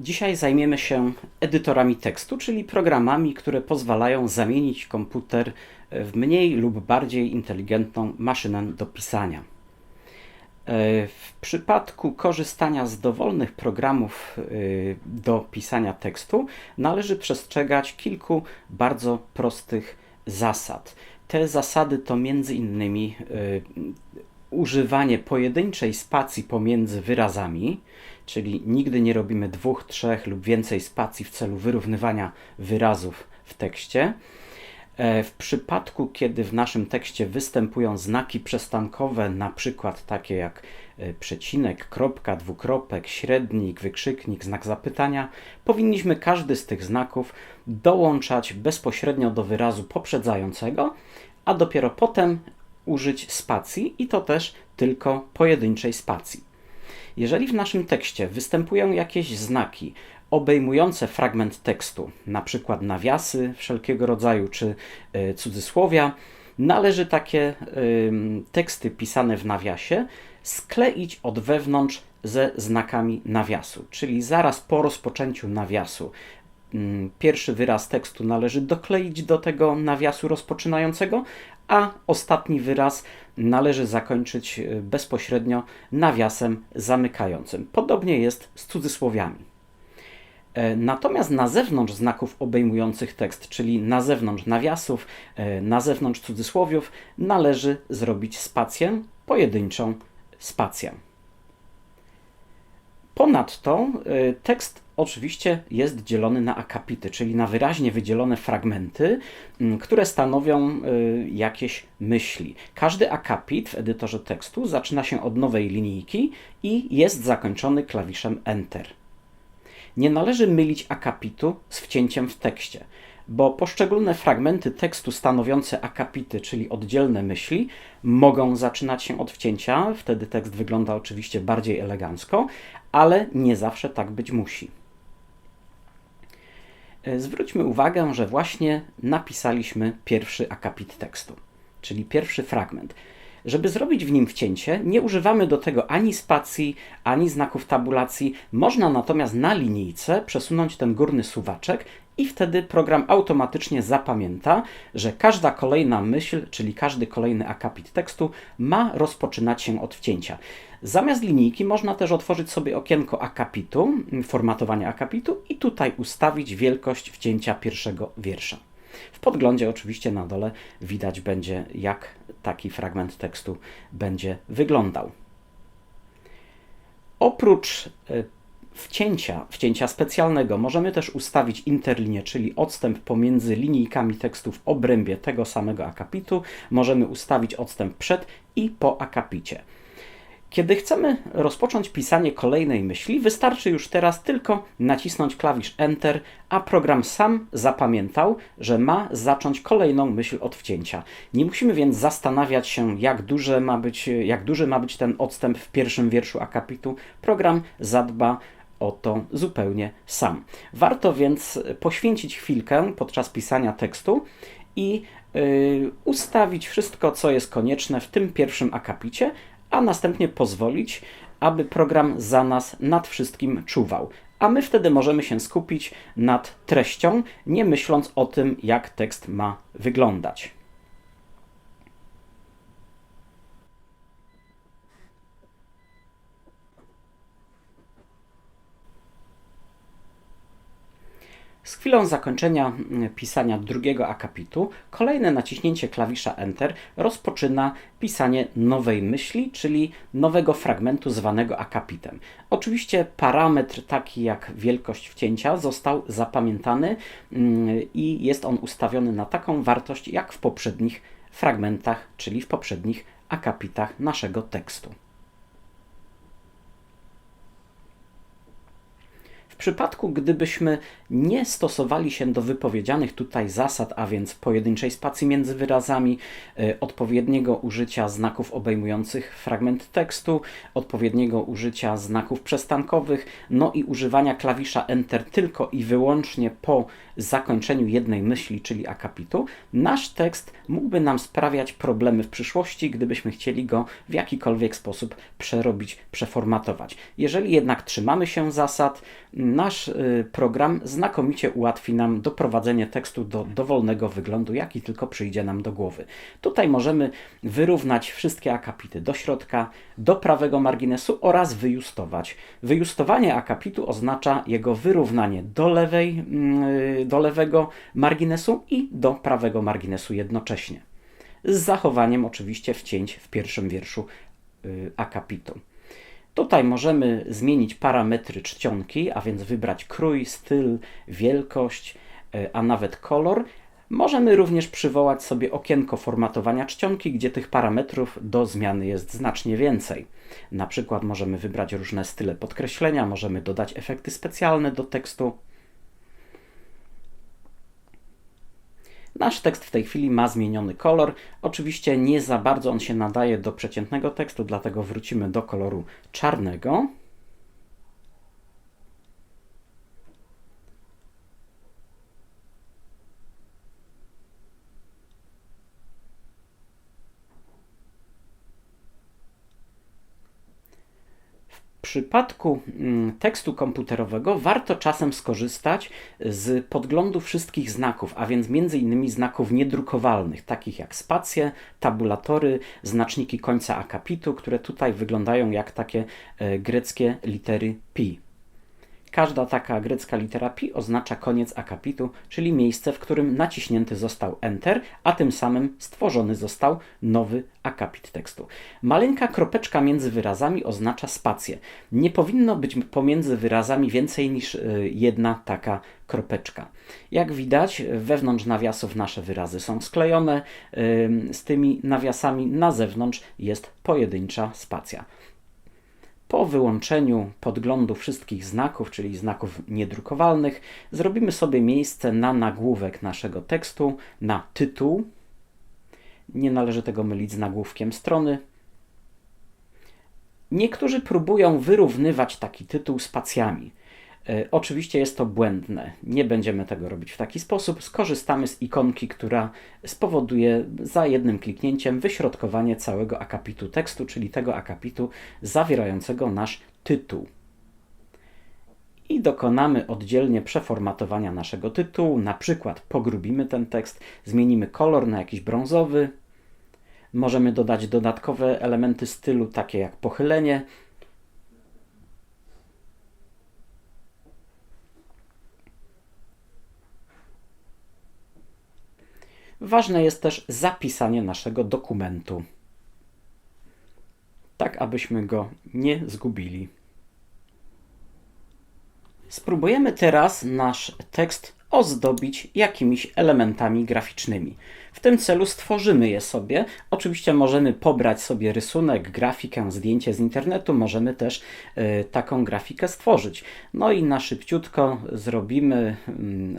Dzisiaj zajmiemy się edytorami tekstu, czyli programami, które pozwalają zamienić komputer w mniej lub bardziej inteligentną maszynę do pisania. W przypadku korzystania z dowolnych programów y, do pisania tekstu należy przestrzegać kilku bardzo prostych zasad. Te zasady to między innymi y, używanie pojedynczej spacji pomiędzy wyrazami, czyli nigdy nie robimy dwóch, trzech lub więcej spacji w celu wyrównywania wyrazów w tekście. E, w przypadku, kiedy w naszym tekście występują znaki przestankowe, na przykład takie jak e, przecinek, kropka, dwukropek, średnik, wykrzyknik, znak zapytania, powinniśmy każdy z tych znaków dołączać bezpośrednio do wyrazu poprzedzającego, a dopiero potem użyć spacji i to też tylko pojedynczej spacji. Jeżeli w naszym tekście występują jakieś znaki obejmujące fragment tekstu, na przykład nawiasy wszelkiego rodzaju czy y, cudzysłowia, należy takie y, teksty pisane w nawiasie skleić od wewnątrz ze znakami nawiasu, czyli zaraz po rozpoczęciu nawiasu pierwszy wyraz tekstu należy dokleić do tego nawiasu rozpoczynającego, a ostatni wyraz należy zakończyć e, bezpośrednio nawiasem zamykającym. Podobnie jest z cudzysłowiami. E, natomiast na zewnątrz znaków obejmujących tekst, czyli na zewnątrz nawiasów, e, na zewnątrz cudzysłowiów, należy zrobić spację, pojedynczą spację. Ponadto tekst oczywiście jest dzielony na akapity, czyli na wyraźnie wydzielone fragmenty, mm, które stanowią y, jakieś myśli. Każdy akapit w edytorze tekstu zaczyna się od nowej linijki i jest zakończony klawiszem Enter. Nie należy mylić akapitu z wcięciem w tekście, bo poszczególne fragmenty tekstu stanowiące akapity, czyli oddzielne myśli, mogą zaczynać się od wcięcia, wtedy tekst wygląda oczywiście bardziej elegancko, ale nie zawsze tak być musi. E, zwróćmy uwagę, że właśnie napisaliśmy pierwszy akapit tekstu, czyli pierwszy fragment. Żeby zrobić w nim wcięcie, nie używamy do tego ani spacji, ani znaków tabulacji. Można natomiast na linijce przesunąć ten górny suwaczek i wtedy program automatycznie zapamięta, że każda kolejna myśl, czyli każdy kolejny akapit tekstu ma rozpoczynać się od wcięcia. Zamiast linijki można też otworzyć sobie okienko akapitu, formatowania akapitu i tutaj ustawić wielkość wcięcia pierwszego wiersza. W podglądzie oczywiście na dole widać będzie, jak taki fragment tekstu będzie wyglądał. Oprócz e, wcięcia, wcięcia specjalnego możemy też ustawić interlinię, czyli odstęp pomiędzy linijkami tekstu w obrębie tego samego akapitu. Możemy ustawić odstęp przed i po akapicie. Kiedy chcemy rozpocząć pisanie kolejnej myśli, wystarczy już teraz tylko nacisnąć klawisz Enter, a program sam zapamiętał, że ma zacząć kolejną myśl od wcięcia. Nie musimy więc zastanawiać się, jak, duże ma być, jak duży ma być ten odstęp w pierwszym wierszu akapitu. Program zadba o to zupełnie sam. Warto więc poświęcić chwilkę podczas pisania tekstu i yy, ustawić wszystko, co jest konieczne w tym pierwszym akapicie, a następnie pozwolić, aby program za nas nad wszystkim czuwał. A my wtedy możemy się skupić nad treścią, nie myśląc o tym, jak tekst ma wyglądać. Chwilą zakończenia mm, pisania drugiego akapitu, kolejne naciśnięcie klawisza Enter rozpoczyna pisanie nowej myśli, czyli nowego fragmentu zwanego akapitem. Oczywiście parametr taki jak wielkość wcięcia został zapamiętany mm, i jest on ustawiony na taką wartość jak w poprzednich fragmentach, czyli w poprzednich akapitach naszego tekstu. Przypadku, gdybyśmy nie stosowali się do wypowiedzianych tutaj zasad, a więc pojedynczej spacji między wyrazami, y, odpowiedniego użycia znaków obejmujących fragment tekstu, odpowiedniego użycia znaków przestankowych, no i używania klawisza Enter tylko i wyłącznie po zakończeniu jednej myśli, czyli akapitu, nasz tekst mógłby nam sprawiać problemy w przyszłości, gdybyśmy chcieli go w jakikolwiek sposób przerobić, przeformatować. Jeżeli jednak trzymamy się zasad, nasz y, program znakomicie ułatwi nam doprowadzenie tekstu do dowolnego wyglądu, jaki tylko przyjdzie nam do głowy. Tutaj możemy wyrównać wszystkie akapity do środka, do prawego marginesu oraz wyjustować. Wyjustowanie akapitu oznacza jego wyrównanie do, lewej, mm, do lewego marginesu i do prawego marginesu jednocześnie. Z zachowaniem oczywiście wcięć w pierwszym wierszu y, akapitu. Tutaj możemy zmienić parametry czcionki, a więc wybrać krój, styl, wielkość, e, a nawet kolor. Możemy również przywołać sobie okienko formatowania czcionki, gdzie tych parametrów do zmiany jest znacznie więcej. Na przykład możemy wybrać różne style podkreślenia, możemy dodać efekty specjalne do tekstu, Nasz tekst w tej chwili ma zmieniony kolor. Oczywiście nie za bardzo on się nadaje do przeciętnego tekstu, dlatego wrócimy do koloru czarnego. Przypadku mm, tekstu komputerowego warto czasem skorzystać z podglądu wszystkich znaków, a więc między innymi znaków niedrukowalnych, takich jak spacje, tabulatory, znaczniki końca akapitu, które tutaj wyglądają jak takie e, greckie litery pi. Każda taka grecka litera pi oznacza koniec akapitu, czyli miejsce, w którym naciśnięty został Enter, a tym samym stworzony został nowy akapit tekstu. Maleńka kropeczka między wyrazami oznacza spację. Nie powinno być pomiędzy wyrazami więcej niż y, jedna taka kropeczka. Jak widać, wewnątrz nawiasów nasze wyrazy są sklejone, z tymi nawiasami na zewnątrz jest pojedyncza spacja. Po wyłączeniu podglądu wszystkich znaków, czyli znaków niedrukowalnych, zrobimy sobie miejsce na nagłówek naszego tekstu, na tytuł. Nie należy tego mylić z nagłówkiem strony. Niektórzy próbują wyrównywać taki tytuł spacjami. E, oczywiście jest to błędne. Nie będziemy tego robić w taki sposób. Skorzystamy z ikonki, która spowoduje za jednym kliknięciem wyśrodkowanie całego akapitu tekstu, czyli tego akapitu zawierającego nasz tytuł. I dokonamy oddzielnie przeformatowania naszego tytułu. Na przykład pogrubimy ten tekst, zmienimy kolor na jakiś brązowy. Możemy dodać dodatkowe elementy stylu, takie jak pochylenie, Ważne jest też zapisanie naszego dokumentu, tak abyśmy go nie zgubili. Spróbujemy teraz nasz tekst ozdobić jakimiś elementami graficznymi. W tym celu stworzymy je sobie. Oczywiście możemy pobrać sobie rysunek, grafikę, zdjęcie z internetu, możemy też y, taką grafikę stworzyć. No i na szybciutko zrobimy,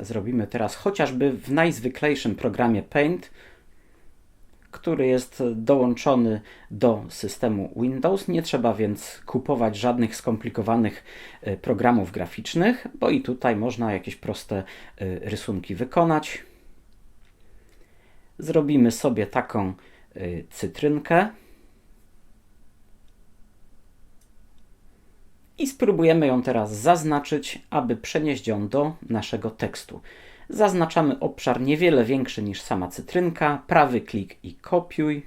y, zrobimy teraz chociażby w najzwyklejszym programie Paint, który jest dołączony do systemu Windows. Nie trzeba więc kupować żadnych skomplikowanych y, programów graficznych, bo i tutaj można jakieś proste y, rysunki wykonać. Zrobimy sobie taką y, cytrynkę. I spróbujemy ją teraz zaznaczyć, aby przenieść ją do naszego tekstu. Zaznaczamy obszar niewiele większy niż sama cytrynka, prawy klik i kopiuj.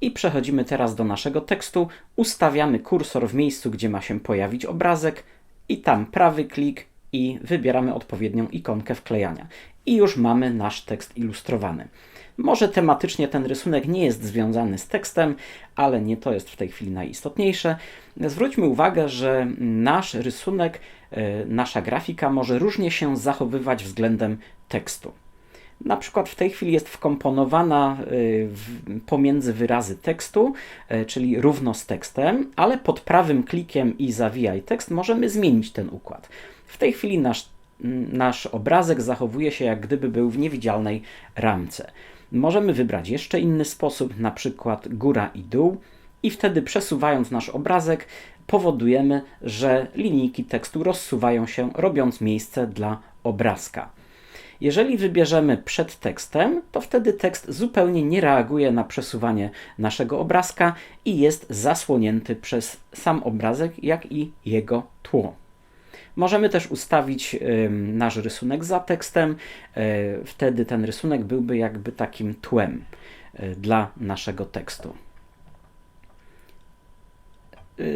I przechodzimy teraz do naszego tekstu, ustawiamy kursor w miejscu, gdzie ma się pojawić obrazek i tam prawy klik i wybieramy odpowiednią ikonkę wklejania. I już mamy nasz tekst ilustrowany. Może tematycznie ten rysunek nie jest związany z tekstem, ale nie to jest w tej chwili najistotniejsze. Zwróćmy uwagę, że nasz rysunek, e, nasza grafika może różnie się zachowywać względem tekstu. Na przykład w tej chwili jest wkomponowana e, pomiędzy wyrazy tekstu, e, czyli równo z tekstem, ale pod prawym klikiem i zawijaj tekst możemy zmienić ten układ. W tej chwili nasz, nasz obrazek zachowuje się jak gdyby był w niewidzialnej ramce. Możemy wybrać jeszcze inny sposób, na przykład góra i dół, i wtedy przesuwając nasz obrazek, powodujemy, że linijki tekstu rozsuwają się, robiąc miejsce dla obrazka. Jeżeli wybierzemy przed tekstem, to wtedy tekst zupełnie nie reaguje na przesuwanie naszego obrazka i jest zasłonięty przez sam obrazek, jak i jego tło. Możemy też ustawić nasz rysunek za tekstem, wtedy ten rysunek byłby jakby takim tłem dla naszego tekstu.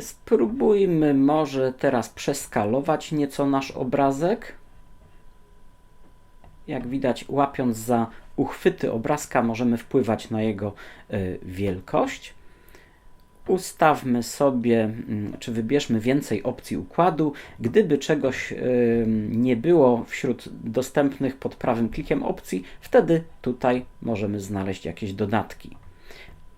Spróbujmy może teraz przeskalować nieco nasz obrazek. Jak widać, łapiąc za uchwyty obrazka, możemy wpływać na jego wielkość. Ustawmy sobie, mm, czy wybierzmy więcej opcji układu. Gdyby czegoś nie było wśród dostępnych pod prawym klikiem opcji, wtedy tutaj możemy znaleźć jakieś dodatki.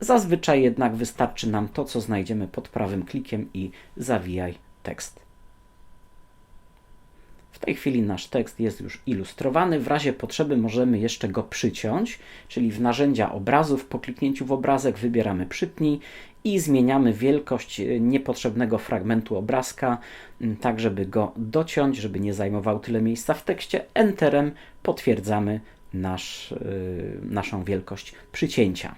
Zazwyczaj jednak wystarczy nam to, co znajdziemy pod prawym klikiem i zawijaj tekst. W tej chwili nasz tekst jest już ilustrowany. W razie potrzeby możemy jeszcze go przyciąć, czyli w narzędzia obrazów po kliknięciu w obrazek wybieramy przytnij i zmieniamy wielkość e, niepotrzebnego fragmentu obrazka, tak żeby go dociąć, żeby nie zajmował tyle miejsca w tekście. Enterem potwierdzamy nasz, yy, naszą wielkość przycięcia.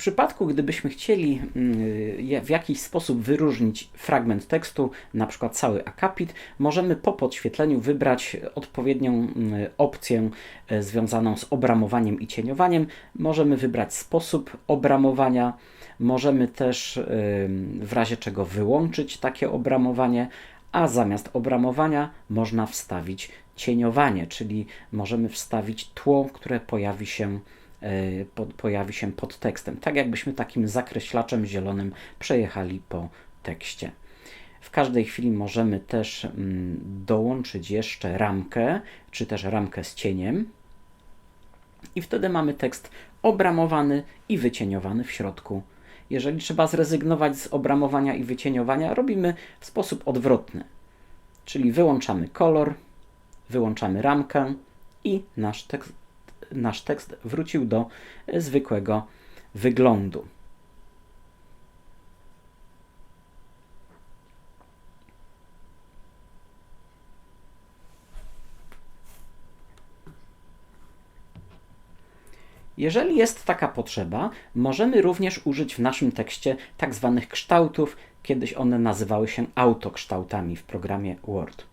W przypadku, gdybyśmy chcieli mm, w jakiś sposób wyróżnić fragment tekstu, na przykład cały akapit, możemy po podświetleniu wybrać odpowiednią mm, opcję e, związaną z obramowaniem i cieniowaniem. Możemy wybrać sposób obramowania, możemy też w razie czego wyłączyć takie obramowanie, a zamiast obramowania można wstawić cieniowanie, czyli możemy wstawić tło, które pojawi się E, pojawi się pod tekstem. Tak jakbyśmy takim zakreślaczem zielonym przejechali po tekście. W każdej chwili możemy też mm, dołączyć jeszcze ramkę, czy też ramkę z cieniem. I wtedy mamy tekst obramowany i wycieniowany w środku. Jeżeli trzeba zrezygnować z obramowania i wycieniowania, robimy w sposób odwrotny. Czyli wyłączamy kolor, wyłączamy ramkę i nasz tekst nasz tekst wrócił do zwykłego wyglądu. Jeżeli jest taka potrzeba, możemy również użyć w naszym tekście tak zwanych kształtów, kiedyś one nazywały się autokształtami w programie Word.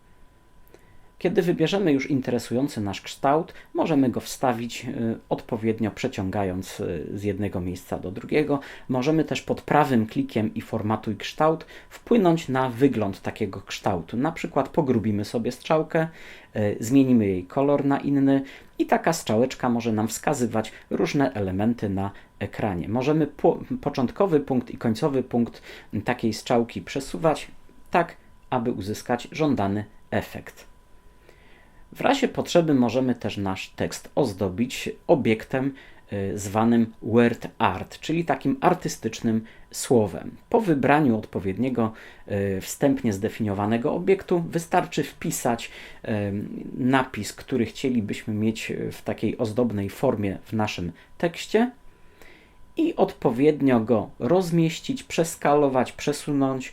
Kiedy wybierzemy już interesujący nasz kształt, możemy go wstawić y, odpowiednio przeciągając y, z jednego miejsca do drugiego. Możemy też pod prawym klikiem i formatuj kształt wpłynąć na wygląd takiego kształtu. Na przykład pogrubimy sobie strzałkę, y, zmienimy jej kolor na inny i taka strzałeczka może nam wskazywać różne elementy na ekranie. Możemy po, początkowy punkt i końcowy punkt takiej strzałki przesuwać tak, aby uzyskać żądany efekt. W razie potrzeby możemy też nasz tekst ozdobić obiektem y, zwanym word art, czyli takim artystycznym słowem. Po wybraniu odpowiedniego y, wstępnie zdefiniowanego obiektu wystarczy wpisać y, napis, który chcielibyśmy mieć w takiej ozdobnej formie w naszym tekście i odpowiednio go rozmieścić, przeskalować, przesunąć,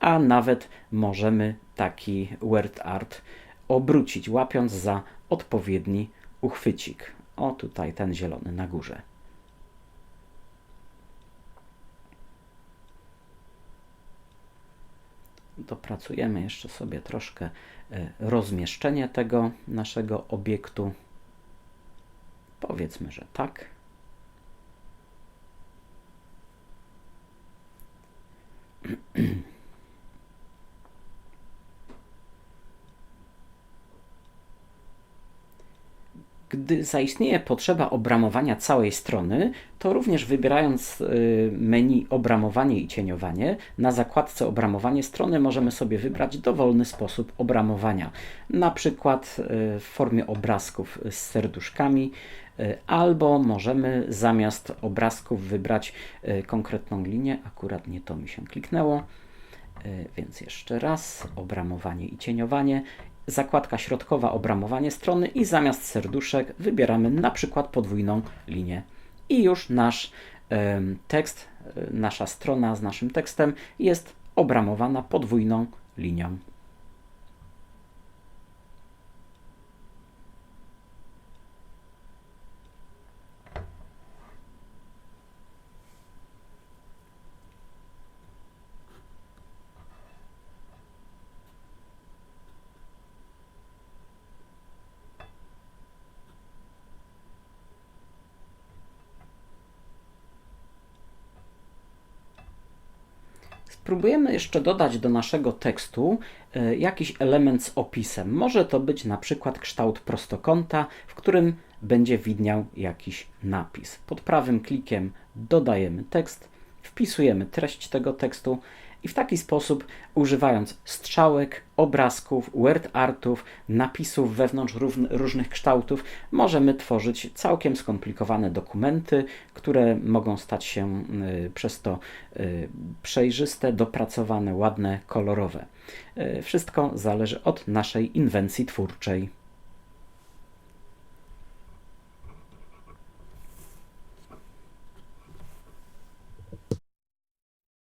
a nawet możemy taki word art obrócić, łapiąc za odpowiedni uchwycik. O, tutaj ten zielony na górze. Dopracujemy jeszcze sobie troszkę e, rozmieszczenie tego naszego obiektu. Powiedzmy, że tak. Gdy zaistnieje potrzeba obramowania całej strony, to również wybierając y, menu obramowanie i cieniowanie, na zakładce obramowanie strony możemy sobie wybrać dowolny sposób obramowania, na przykład y, w formie obrazków z serduszkami, y, albo możemy zamiast obrazków wybrać konkretną linię, akurat nie to mi się kliknęło, więc jeszcze raz obramowanie i cieniowanie zakładka środkowa obramowanie strony i zamiast serduszek wybieramy na przykład podwójną linię. I już nasz tekst, e, nasza strona z naszym tekstem jest obramowana podwójną linią. Spróbujemy jeszcze dodać do naszego tekstu e, jakiś element z opisem. Może to być na przykład kształt prostokąta, w którym będzie widniał jakiś napis. Pod prawym klikiem dodajemy tekst, wpisujemy treść tego tekstu i w taki sposób, używając strzałek, obrazków, word artów, napisów wewnątrz różnych kształtów, możemy tworzyć całkiem skomplikowane dokumenty, które mogą stać się y, przez to y, przejrzyste, dopracowane, ładne, kolorowe. Y, wszystko zależy od naszej inwencji twórczej.